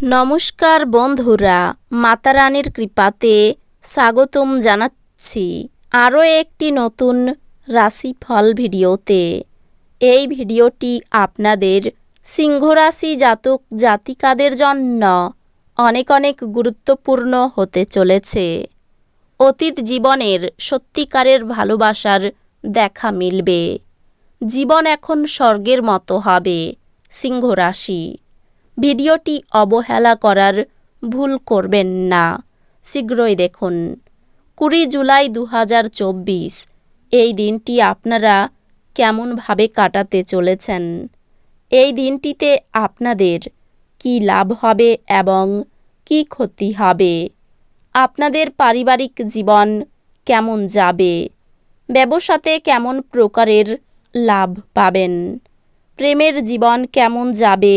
নমস্কার বন্ধুরা, মাতারানীর কৃপাতে স্বাগতম জানাচ্ছি আরও একটি নতুন রাশিফল ভিডিওতে। এই ভিডিওটি আপনাদের সিংহরাশি জাতক জাতিকাদের জন্য অনেক অনেক গুরুত্বপূর্ণ হতে চলেছে। অতীত জীবনের সত্যিকারের ভালোবাসার দেখা মিলবে। জীবন এখন স্বর্গের মতো হবে সিংহ রাশি ভিডিওটি অবহেলা করার ভুল করবেন না। শীঘ্রই দেখুন। কুড়ি জুলাই দু হাজার চব্বিশ, এই দিনটি আপনারা কেমনভাবে কাটাতে চলেছেন? এই দিনটিতে আপনাদের কি লাভ হবে এবং কি ক্ষতি হবে? আপনাদের পারিবারিক জীবন কেমন যাবে? ব্যবসাতে কেমন প্রকারের লাভ পাবেন? প্রেমের জীবন কেমন যাবে?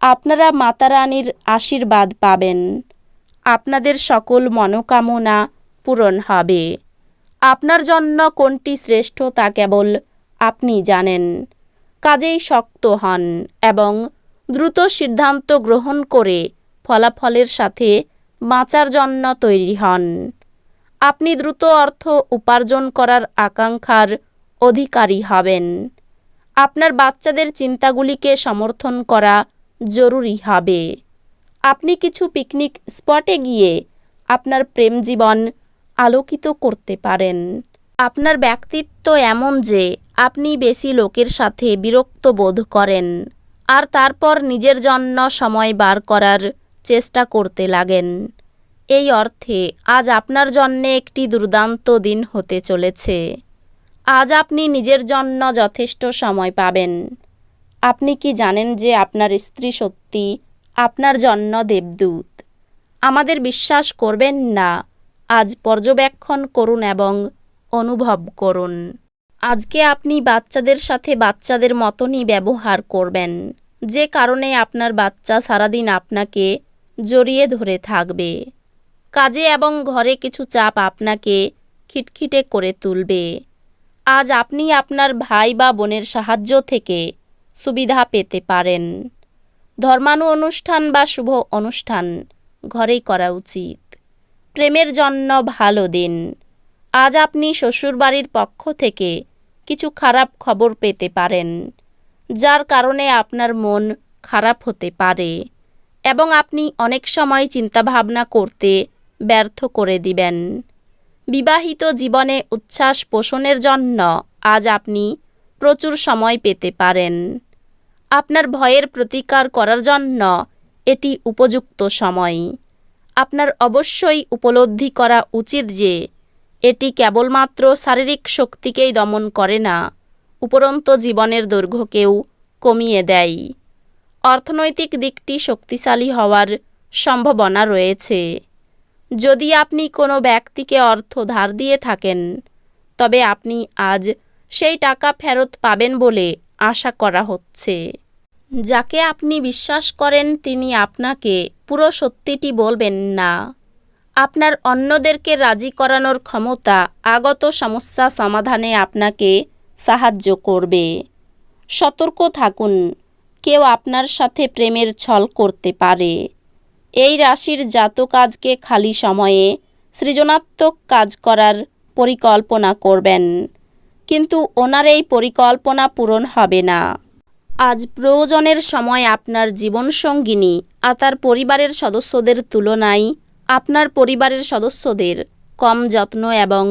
আপনারা মাতারানীর আশীর্বাদ পাবেন। আপনাদের সকল মনোকামনা পূরণ হবে। আপনার জন্য কোনটি শ্রেষ্ঠ তা কেবল আপনি জানেন। কাজেই শক্ত হন এবং দ্রুত সিদ্ধান্ত গ্রহণ করে ফলাফলের সাথে বাঁচার জন্য তৈরি হন। আপনি দ্রুত অর্থ উপার্জন করার আকাঙ্ক্ষার অধিকারী হবেন। আপনার বাচ্চাদের চিন্তাগুলিকে সমর্থন করা জরুরি হবে। আপনি কিছু পিকনিক স্পটে গিয়ে আপনার প্রেম জীবন আলোকিত করতে পারেন। আপনার ব্যক্তিত্ব এমন যে আপনি বেশি লোকের সাথে বিরক্ত বোধ করেন, আর তারপর নিজের জন্য সময় বার করার চেষ্টা করতে লাগেন। এই অর্থে আজ আপনার জন্যে একটি দুর্দান্ত দিন হতে চলেছে। আজ আপনি নিজের জন্য যথেষ্ট সময় পাবেন। আপনি কি জানেন যে আপনার স্ত্রী সত্যি আপনার জন্য দেবদূত? আমাদের বিশ্বাস করবেন না। আজ পর্যবেক্ষণ করুন এবং অনুভব করুন। আজকে আপনি বাচ্চাদের সাথে বাচ্চাদের মতনই ব্যবহার করবেন। যে কারণে আপনার বাচ্চা সারাদিন আপনাকে জড়িয়ে ধরে থাকবে। কাজে এবং ঘরে কিছু চাপ আপনাকে খিটখিটে করে তুলবে। আজ আপনি আপনার ভাই বা বোনের সাহায্য থেকে সুবিধা পেতে পারেন। ধর্মানু অনুষ্ঠান বা শুভ অনুষ্ঠান ঘরেই করা উচিত। প্রেমের জন্য ভালো দিন। আজ আপনি শ্বশুরবাড়ির পক্ষ থেকে কিছু খারাপ খবর পেতে পারেন, যার কারণে আপনার মন খারাপ হতে পারে এবং আপনি অনেক সময় চিন্তাভাবনা করতে ব্যর্থ করে দিবেন। বিবাহিত জীবনে উচ্ছ্বাস পোষণের জন্য আজ আপনি প্রচুর সময় পেতে পারেন। আপনার ভয়ের প্রতিকার করার জন্য এটি উপযুক্ত সময়। আপনার অবশ্যই উপলব্ধি করা উচিত যে এটি কেবলমাত্র শারীরিক শক্তিকেই দমন করে না, উপরন্ত জীবনের দৈর্ঘ্যকেও কমিয়ে দেয়। অর্থনৈতিক দিকটি শক্তিশালী হওয়ার সম্ভাবনা রয়েছে। যদি আপনি কোনো ব্যক্তিকে অর্থ ধার দিয়ে থাকেন, তবে আপনি আজ সেই টাকা ফেরত পাবেন বলে আশা করা হচ্ছে। যাকে আপনি বিশ্বাস করেন, তিনি আপনাকে পুরো সত্যিটি বলবেন না। আপনার অন্যদেরকে রাজি করানোর ক্ষমতা আগত সমস্যা সমাধানে আপনাকে সাহায্য করবে। সতর্ক থাকুন, কেউ আপনার সাথে প্রেমের ছল করতে পারে। এই রাশির জাতক আজকে খালি সময়ে সৃজনাত্মক কাজ করার পরিকল্পনা করবেন। কিন্তু ওনার এই পরিকল্পনা পূরণ হবে না। আজ প্রয়োজনের সময় আপনার জীবনসঙ্গিনী আর তার পরিবারের সদস্যদের তুলনায় আপনার পরিবারের সদস্যদের কম যত্ন এবং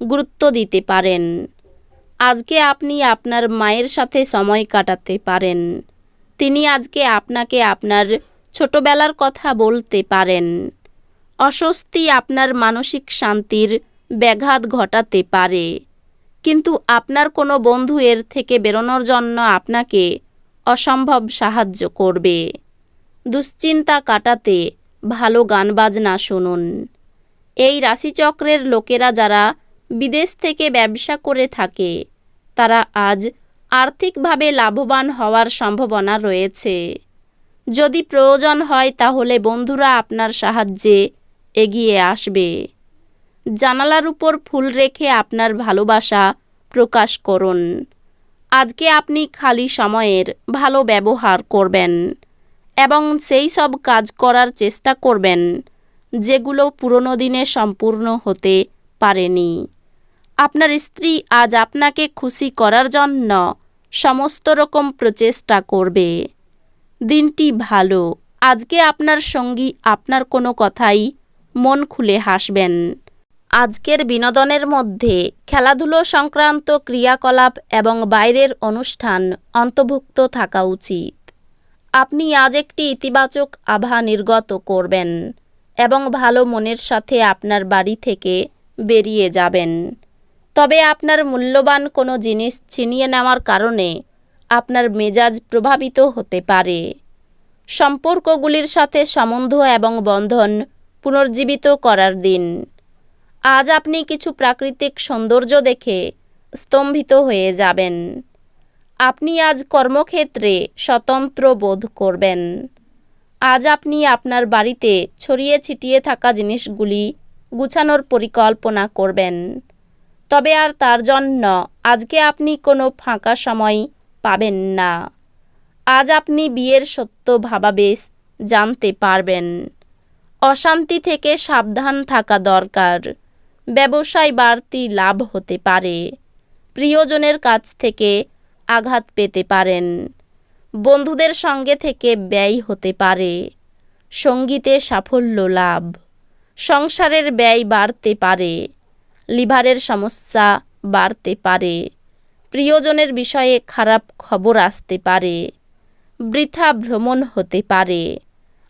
গুরুত্ব দিতে পারেন। আজকে আপনি আপনার মায়ের সাথে সময় কাটাতে পারেন। তিনি আজকে আপনাকে আপনার ছোটবেলার কথা বলতে পারেন। অস্বস্তি আপনার মানসিক শান্তির ব্যাঘাত ঘটাতে পারে। কিন্তু আপনার কোনো বন্ধু এর থেকে বেরোনোর জন্য আপনাকে অসম্ভব সাহায্য করবে। দুশ্চিন্তা কাটাতে ভালো গান বাজনা শুনুন। এই রাশিচক্রের লোকেরা যারা বিদেশ থেকে ব্যবসা করে থাকে, তারা আজ আর্থিকভাবে লাভবান হওয়ার সম্ভাবনা রয়েছে। যদি প্রয়োজন হয় তাহলে বন্ধুরা আপনার সাহায্যে এগিয়ে আসবে। জানালার উপর ফুল রেখে আপনার ভালোবাসা প্রকাশ করুন। আজকে আপনি খালি সময়ের ভালো ব্যবহার করবেন এবং সেই সব কাজ করার চেষ্টা করবেন যেগুলো পুরনো দিনে সম্পূর্ণ হতে পারেনি। আপনার স্ত্রী আজ আপনাকে খুশি করার জন্য সমস্ত রকম প্রচেষ্টা করবে। দিনটি ভালো। আজকে আপনার সঙ্গী আপনার কোনো কথাই মন খুলে হাসবেন। আজকের বিনোদনের মধ্যে খেলাধুলো সংক্রান্ত ক্রিয়াকলাপ এবং বাইরের অনুষ্ঠান অন্তর্ভুক্ত থাকা উচিত। আপনি আজ একটি ইতিবাচক আভা নির্গত করবেন এবং ভালো মনের সাথে আপনার বাড়ি থেকে বেরিয়ে যাবেন। তবে আপনার মূল্যবান কোনো জিনিস ছিনিয়ে নেওয়ার কারণে আপনার মেজাজ প্রভাবিত হতে পারে। সম্পর্কগুলির সাথে সম্বন্ধ এবং বন্ধন পুনর্জীবিত করার দিন আজ আপনি কিছু প্রাকৃতিক সৌন্দর্য দেখে স্তম্ভিত হয়ে যাবেন। আপনি আজ কর্মক্ষেত্রে স্বতন্ত্র বোধ করবেন। আজ আপনি আপনার বাড়িতে ছড়িয়ে ছিটিয়ে থাকা জিনিসগুলি গুছানোর পরিকল্পনা করবেন। তবে আর তার জন্য আজকে আপনি কোনো ফাঁকা সময় পাবেন না। আজ আপনি বিয়ের সত্য ভাবাবেশ জানতে পারবেন। অশান্তি থেকে সাবধান থাকা দরকার। ব্যবসায় বাড়তি লাভ হতে পারে। প্রিয়জনের কাছ থেকে আঘাত পেতে পারেন। বন্ধুদের সঙ্গে থেকে ব্যয় হতে পারে। সঙ্গীতে সাফল্য লাভ। সংসারের ব্যয় বাড়তে পারে। লিভারের সমস্যা বাড়তে পারে। প্রিয়জনের বিষয়ে খারাপ খবর আসতে পারে। বৃথা ভ্রমণ হতে পারে।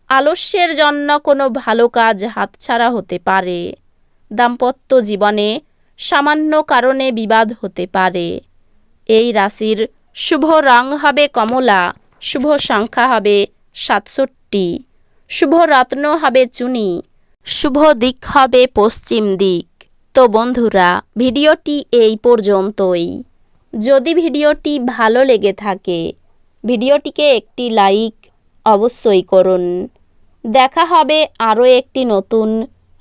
আলস্যের জন্য কোনো ভালো কাজ হাতছাড়া হতে পারে। দাম্পত্য জীবনে সামান্য কারণে বিবাদ হতে পারে। এই রাশির শুভ রং হবে কমলা, শুভ সংখ্যা হবে সাতষট্টি, শুভ রত্ন হবে চুনি, শুভ দিক হবে পশ্চিম দিক। তো বন্ধুরা, ভিডিওটি এই পর্যন্তই। যদি ভিডিওটি ভালো লেগে থাকে, ভিডিওটিকে একটি লাইক অবশ্যই করুন। দেখা হবে আরও একটি নতুন